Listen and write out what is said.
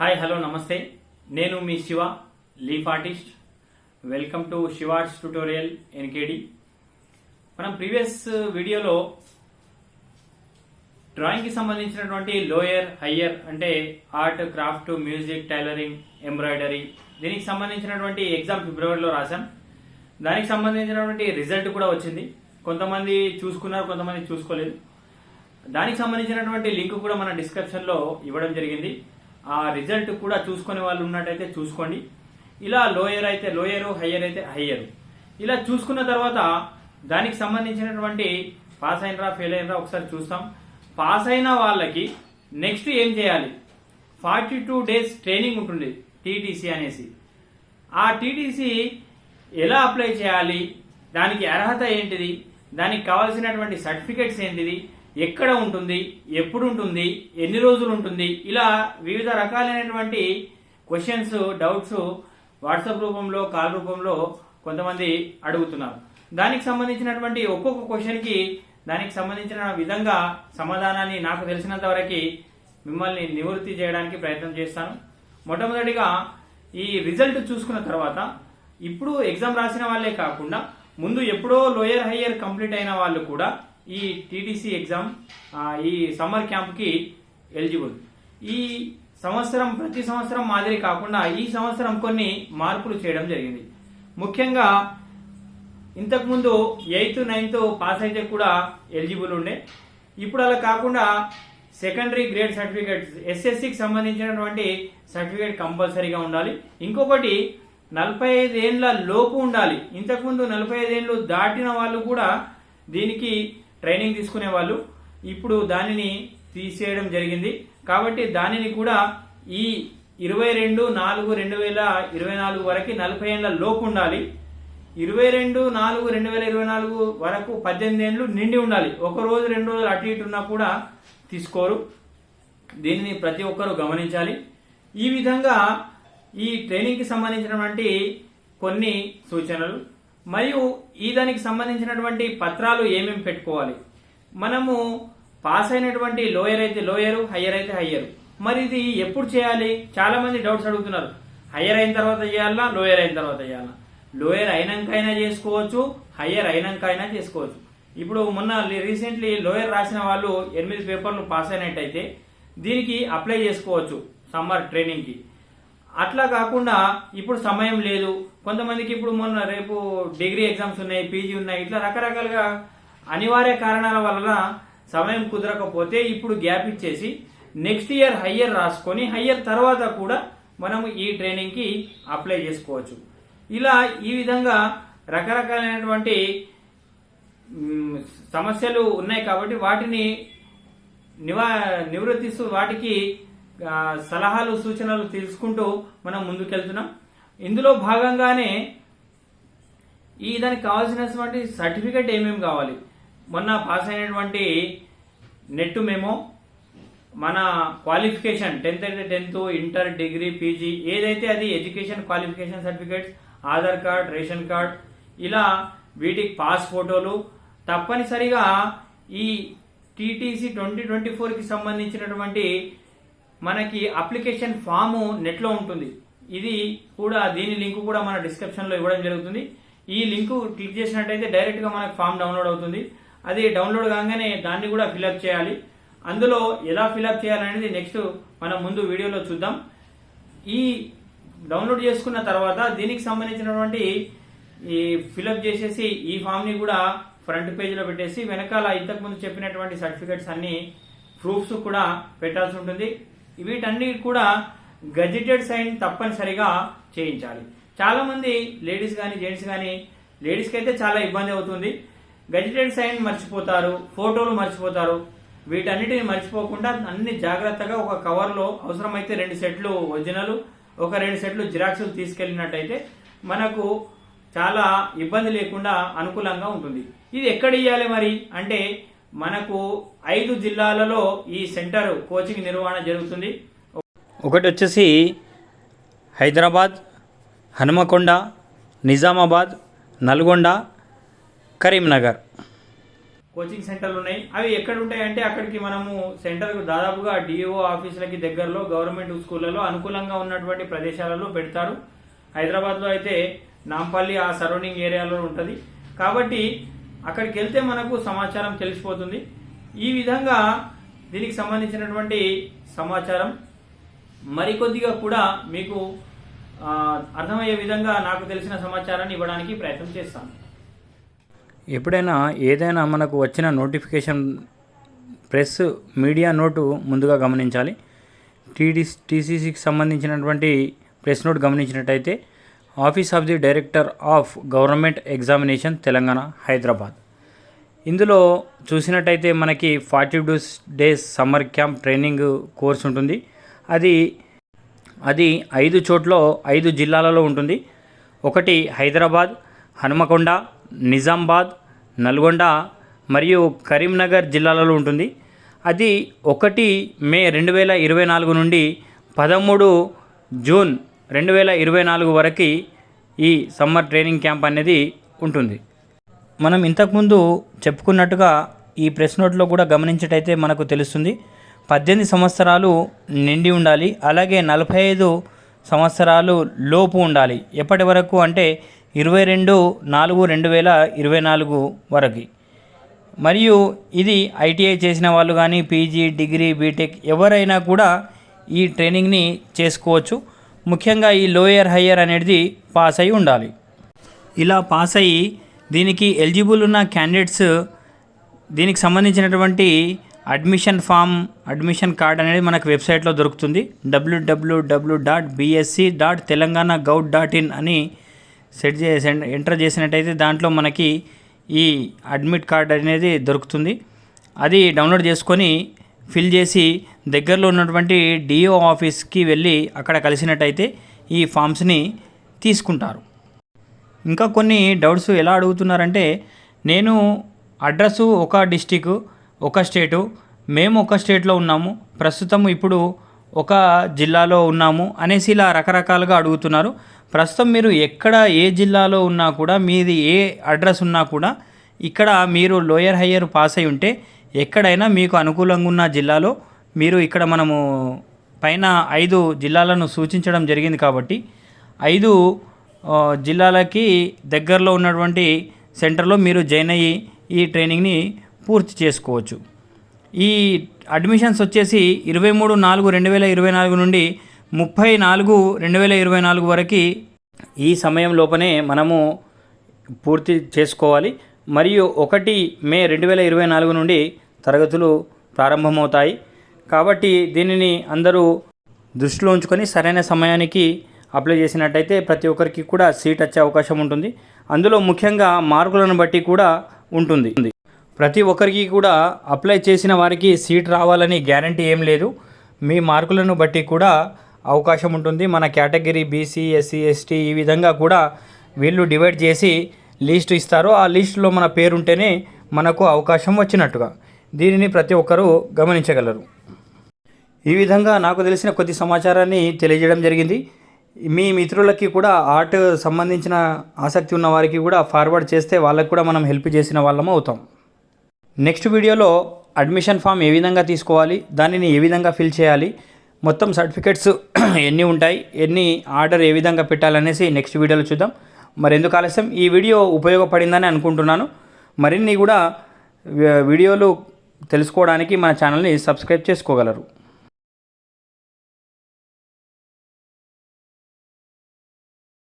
Hi hello namaste. నేను మీ Shiva leaf artist welcome to Shiva arts tutorial Ngidi మనం previous వీడియోలో డ్రాయింగ్కి సంబంధించినటువంటి లోయర్ హయ్యర్ అంటే art craft music tailoring embroidery దీనికి సంబంధించినటువంటి ఎగ్జామ్ ఫిబ్రవరిలో రాశాం. దానికి సంబంధించినటువంటి రిజల్ట్ కూడా వచ్చింది. కొంతమంది చూసుకున్నారు కొంతమంది చూసుకోలేదు. దానికి సంబంధించినటువంటి లింక్ కూడా మన డిస్క్రిప్షన్లో ఇవ్వడం జరిగింది. ఆ రిజల్ట్ కూడా చూసుకునే వాళ్ళు ఉన్నట్టయితే చూసుకోండి. ఇలా లోయర్ అయితే లోయరు హయ్యర్ అయితే హయ్యరు ఇలా చూసుకున్న తర్వాత దానికి సంబంధించినటువంటి పాస్ అయినరా ఫెయిల్ అయినరా ఒకసారి చూస్తాం. పాస్ అయిన వాళ్ళకి నెక్స్ట్ ఏం చేయాలి? ఫార్టీ టూ డేస్ ట్రైనింగ్ ఉంటుంది టీటీసీ అనేసి. ఆ టీటీసీ ఎలా అప్లై చేయాలి? దానికి అర్హత ఏంటిది? దానికి కావాల్సినటువంటి సర్టిఫికెట్స్ ఏంటిది? ఎక్కడ ఉంటుంది ఎప్పుడు ఉంటుంది ఎన్ని రోజులు ఉంటుంది ఇలా వివిధ రకాలైనటువంటి క్వశ్చన్స్ డౌట్స్ వాట్సాప్ రూపంలో కాల్ రూపంలో కొంతమంది అడుగుతున్నారు. దానికి సంబంధించినటువంటి ఒక్కొక్క క్వశ్చన్కి దానికి సంబంధించిన విధంగా సమాధానాన్ని నాకు తెలిసినంత వరకు మిమ్మల్ని నివృత్తి చేయడానికి ప్రయత్నం చేస్తాను. మొట్టమొదటిగా ఈ రిజల్ట్ చూసుకున్న తర్వాత ఇప్పుడు ఎగ్జామ్ రాసిన వాళ్ళే కాకుండా ముందు ఎప్పుడో లోయర్ హయ్యర్ కంప్లీట్ అయిన వాళ్ళు కూడా ఈ టీటీసీ ఎగ్జామ్ ఈ సమ్మర్ క్యాంప్కి ఎలిజిబుల్. ఈ సంవత్సరం ప్రతి సంవత్సరం మాదిరి కాకుండా ఈ సంవత్సరం కొన్ని మార్పులు చేయడం జరిగింది. ముఖ్యంగా ఇంతకుముందు ఎయిత్ నైన్త్ పాస్ అయితే కూడా ఎలిజిబుల్ ఉండే. ఇప్పుడు అలా కాకుండా సెకండరీ గ్రేడ్ సర్టిఫికేట్ ఎస్ఎస్సికి సంబంధించినటువంటి సర్టిఫికేట్ కంపల్సరీగా ఉండాలి. ఇంకొకటి నలభై ఐదేండ్ల లోపు ఉండాలి. ఇంతకుముందు నలభై ఐదేండ్లు దాటిన వాళ్ళు కూడా దీనికి ట్రైనింగ్ తీసుకునే వాళ్ళు ఇప్పుడు దానిని తీసేయడం జరిగింది. కాబట్టి దానిని కూడా ఈ ఇరవై రెండు నాలుగు రెండు వేల ఇరవై నాలుగు వరకు నలభై ఏళ్ళ లోపు ఉండాలి. ఇరవై రెండు నాలుగు రెండు వేల ఇరవై నాలుగు వరకు పద్దెనిమిది ఏళ్ళు నిండి ఉండాలి. ఒక రోజు రెండు రోజులు అటు ఇటు ఉన్నా కూడా తీసుకోరు. దీనిని ప్రతి ఒక్కరూ గమనించాలి. ఈ విధంగా ఈ ట్రైనింగ్కి సంబంధించినటువంటి కొన్ని సూచనలు మరియు ఈ దానికి సంబంధించినటువంటి పత్రాలు ఏమేమి పెట్టుకోవాలి? మనము పాస్ అయినటువంటి లోయర్ అయితే లోయరు హయ్యర్ అయితే హయ్యరు. మరి ఇది ఎప్పుడు చేయాలి? చాలా మంది డౌట్స్ అడుగుతున్నారు. హయ్యర్ అయిన తర్వాత చేయాలా? లోయర్ అయిన తర్వాత చేయాలా? లోయర్ అయినాకైనా చేసుకోవచ్చు హయ్యర్ అయినాకైనా చేసుకోవచ్చు. ఇప్పుడు మొన్న రీసెంట్లీ లోయర్ రాసిన వాళ్ళు ఎనిమిది పేపర్లు పాస్ అయినట్టయితే దీనికి అప్లై చేసుకోవచ్చు సమ్మర్ ట్రైనింగ్కి. అట్లా కాకుండా ఇప్పుడు సమయం లేదు. కొంతమందికి ఇప్పుడు మొన్న రేపు డిగ్రీ ఎగ్జామ్స్ ఉన్నాయి పీజీ ఉన్నాయి ఇట్లా రకరకాలుగా అనివార్య కారణాల వలన సమయం కుదరకపోతే ఇప్పుడు గ్యాప్ ఇచ్చేసి నెక్స్ట్ ఇయర్ హయ్యర్ రాసుకొని హయ్యర్ తర్వాత కూడా మనము ఈ ట్రైనింగ్కి అప్లై చేసుకోవచ్చు. ఇలా ఈ విధంగా రకరకాలైనటువంటి సమస్యలు ఉన్నాయి కాబట్టి వాటిని నివా నివృత్తిస్తూ వాటికి సలహాలు సూచనలు తెలుసుకుంటూ మనం ముందుకెళ్తున్నాం. ఇందులో భాగంగానే ఈ దానికి కావాల్సినటువంటి సర్టిఫికెట్ ఏమేమి కావాలి? మొన్న పాస్ అయినటువంటి నెట్ మేమో మన క్వాలిఫికేషన్ టెన్త్ అయితే టెన్త్ ఇంటర్ డిగ్రీ పీజీ ఏదైతే అది education qualification certificates Aadhaar card ration card ఇలా వీటికి పాస్ ఫోటోలు తప్పనిసరిగా ఈ టీటీసీ ట్వంటీ ట్వంటీ ఫోర్కి సంబంధించినటువంటి మనకి అప్లికేషన్ ఫాము నెట్లో ఉంటుంది. ఇది కూడా దీని లింక్ కూడా మన డిస్క్రిప్షన్లో ఇవ్వడం జరుగుతుంది. ఈ లింక్ క్లిక్ చేసినట్టయితే డైరెక్ట్గా మనకు ఫామ్ డౌన్లోడ్ అవుతుంది. అది డౌన్లోడ్ కాగానే దాన్ని కూడా ఫిలప్ చేయాలి. అందులో ఎలా ఫిలప్ చేయాలనేది నెక్స్ట్ మనం ముందు వీడియోలో చూద్దాం. ఈ డౌన్లోడ్ చేసుకున్న తర్వాత దీనికి సంబంధించినటువంటి ఈ ఫిలప్ చేసేసి ఈ ఫామ్ని కూడా ఫ్రంట్ పేజీలో పెట్టేసి వెనకాల ఇంతకుముందు చెప్పినటువంటి సర్టిఫికెట్స్ అన్ని ప్రూఫ్స్ కూడా పెట్టాల్సి ఉంటుంది. వీటన్ని కూడా గజెటెడ్ సైన్ తప్పనిసరిగా చేయించాలి. చాలా మంది లేడీస్ కానీ జెంట్స్ కానీ లేడీస్కి అయితే చాలా ఇబ్బంది అవుతుంది. గజెటెడ్ సైన్ మర్చిపోతారు ఫోటోలు మర్చిపోతారు. వీటన్నిటిని మర్చిపోకుండా అన్ని జాగ్రత్తగా ఒక కవర్లో అవసరమైతే రెండు సెట్లు ఒరిజినల్ ఒక రెండు సెట్లు జిరాక్స్లు తీసుకెళ్ళినట్టయితే మనకు చాలా ఇబ్బంది లేకుండా అనుకూలంగా ఉంటుంది. ఇది ఎక్కడ ఇవ్వాలి మరి? అంటే మనకు ఐదు జిల్లాలలో ఈ సెంటర్ కోచింగ్ నిర్వహణ జరుగుతుంది. ఒకటి వచ్చేసి హైదరాబాద్ హనుమకొండ నిజామాబాద్ నల్గొండ కరీంనగర్. కోచింగ్ సెంటర్లు ఉన్నాయి. అవి ఎక్కడ ఉంటాయంటే అక్కడికి మనము సెంటర్కు దాదాపుగా డిఓ ఆఫీసులకి దగ్గరలో గవర్నమెంట్ స్కూళ్ళలో అనుకూలంగా ఉన్నటువంటి ప్రదేశాలలో పెడతారు. హైదరాబాద్లో అయితే నాంపల్లి ఆ సరౌండింగ్ ఏరియాలో ఉంటుంది. కాబట్టి అక్కడికి వెళ్తే మనకు సమాచారం తెలిసిపోతుంది. ఈ విధంగా దీనికి సంబంధించినటువంటి సమాచారం మరికొద్దిగా కూడా మీకు అర్థమయ్యే విధంగా నాకు తెలిసిన సమాచారాన్ని ఇవ్వడానికి ప్రయత్నం చేస్తాను. ఎప్పుడైనా ఏదైనా మనకు వచ్చిన నోటిఫికేషన్ ప్రెస్ మీడియా నోటు ముందుగా గమనించాలి. టీడీ టీసీసీకి సంబంధించినటువంటి ప్రెస్ నోట్ గమనించినట్టయితే office of the director of government examination Telangana Hyderabad. ఇందులో చూసినట్టయితే మనకి forty two days summer camp training course ఉంటుంది. అది అది ఐదు చోట్ల ఐదు జిల్లాలలో ఉంటుంది. ఒకటి హైదరాబాద్ హనుమకొండ నిజామాబాద్ నల్గొండ మరియు కరీంనగర్ జిల్లాలలో ఉంటుంది. అది ఒకటి మే రెండు వేల ఇరవై నాలుగు నుండి పదమూడు జూన్ రెండు వేల ఇరవై నాలుగు వరకు ఈ సమ్మర్ ట్రైనింగ్ క్యాంప్ అనేది ఉంటుంది. మనం ఇంతకుముందు చెప్పుకున్నట్టుగా ఈ ప్రెస్ నోట్లో కూడా గమనించటైతే మనకు తెలుస్తుంది. పద్దెనిమిది సంవత్సరాలు నిండి ఉండాలి అలాగే నలభై ఐదు సంవత్సరాలు లోపు ఉండాలి. ఎప్పటి వరకు అంటే ఇరవై రెండు నాలుగు రెండు వేల ఇరవై నాలుగు వరకు. మరియు ఇది ఐటీఐ చేసిన వాళ్ళు కానీ పీజీ డిగ్రీ బీటెక్ ఎవరైనా కూడా ఈ ట్రైనింగ్ని చేసుకోవచ్చు. ముఖ్యంగా ఈ లోయర్ హయ్యర్ అనేది పాస్ అయి ఉండాలి. ఇలా పాస్ అయ్యి దీనికి ఎలిజిబుల్ ఉన్న క్యాండిడేట్స్ దీనికి సంబంధించినటువంటి అడ్మిషన్ ఫామ్ అడ్మిషన్ కార్డ్ అనేది మనకు వెబ్సైట్లో దొరుకుతుంది. WWW dot BSC dot Telangana gov dot in అని సెట్ చేసి ఎంటర్ చేసినట్టయితే దాంట్లో మనకి ఈ అడ్మిట్ కార్డ్ అనేది దొరుకుతుంది. అది డౌన్లోడ్ చేసుకొని ఫిల్ చేసి దగ్గరలో ఉన్నటువంటి డిఓ ఆఫీస్కి వెళ్ళి అక్కడ కలిసినట్టయితే ఈ ఫామ్స్ని తీసుకుంటారు. ఇంకా కొన్ని డౌట్స్ ఎలా అడుగుతున్నారంటే నేను అడ్రస్ ఒక డిస్టిక్ ఒక స్టేటు మేము ఒక స్టేట్లో ఉన్నాము ప్రస్తుతం ఇప్పుడు ఒక జిల్లాలో ఉన్నాము అనేసి ఇలా రకరకాలుగా అడుగుతున్నారు. ప్రస్తుతం మీరు ఎక్కడ ఏ జిల్లాలో ఉన్నా కూడా మీది ఏ అడ్రస్ ఉన్నా కూడా ఇక్కడ మీరు లోయర్ హయ్యర్ పాస్ అయి ఉంటే ఎక్కడైనా మీకు అనుకూలంగా ఉన్న జిల్లాలో మీరు ఇక్కడ మనము పైన ఐదు జిల్లాలను సూచించడం జరిగింది కాబట్టి ఐదు జిల్లాలకి దగ్గరలో ఉన్నటువంటి సెంటర్లో మీరు జాయిన్ అయ్యి ఈ ట్రైనింగ్ని పూర్తి చేసుకోవచ్చు. ఈ అడ్మిషన్స్ వచ్చేసి ఇరవై మూడు నాలుగు రెండు వేల ఇరవై నాలుగు నుండి ముప్పై నాలుగు రెండు వేల ఇరవై నాలుగు వరకు ఈ సమయం లోపనే మనము పూర్తి చేసుకోవాలి. మరియు ఒకటి మే రెండు వేల ఇరవై నాలుగు నుండి తరగతులు ప్రారంభమవుతాయి. కాబట్టి దీనిని అందరూ దృష్టిలో ఉంచుకొని సరైన సమయానికి అప్లై చేసినట్టయితే ప్రతి ఒక్కరికి కూడా సీట్ వచ్చే అవకాశం ఉంటుంది. అందులో ముఖ్యంగా మార్కులను బట్టి కూడా ఉంటుంది. ప్రతి ఒక్కరికి కూడా అప్లై చేసిన వారికి సీట్ రావాలని గ్యారంటీ ఏం లేదు. మీ మార్కులను బట్టి కూడా అవకాశం ఉంటుంది. మన కేటగిరీ బీసీ ఎస్సీ ఎస్టీ ఈ విధంగా కూడా వీళ్ళు డివైడ్ చేసి లిస్ట్ ఇస్తారో ఆ లిస్టులో మన పేరు ఉంటేనే మనకు అవకాశం వచ్చినట్టుగా. దీనిని ప్రతి ఒక్కరూ గమనించగలరు. ఈ విధంగా నాకు తెలిసిన కొద్ది సమాచారాన్ని తెలియజేయడం జరిగింది. మీ మిత్రులకి కూడా ఆర్ట్ సంబంధించిన ఆసక్తి ఉన్న వారికి కూడా ఫార్వర్డ్ చేస్తే వాళ్ళకు కూడా మనం హెల్ప్ చేసిన వాళ్ళము అవుతాం. నెక్స్ట్ వీడియోలో అడ్మిషన్ ఫామ్ ఏ విధంగా తీసుకోవాలి దానిని ఏ విధంగా ఫిల్ చేయాలి మొత్తం సర్టిఫికెట్స్ ఎన్ని ఉంటాయి ఎన్ని ఆర్డర్ ఏ విధంగా పెట్టాలనేసి నెక్స్ట్ వీడియోలో చూద్దాం. మరి ఎందుకు ఆలస్యం? ఈ వీడియో ఉపయోగపడిందని అనుకుంటున్నాను. మరిన్ని కూడా వీడియోలు తెలుసుకోవడానికి మన ఛానల్ని సబ్స్క్రైబ్ చేసుకోగలరు.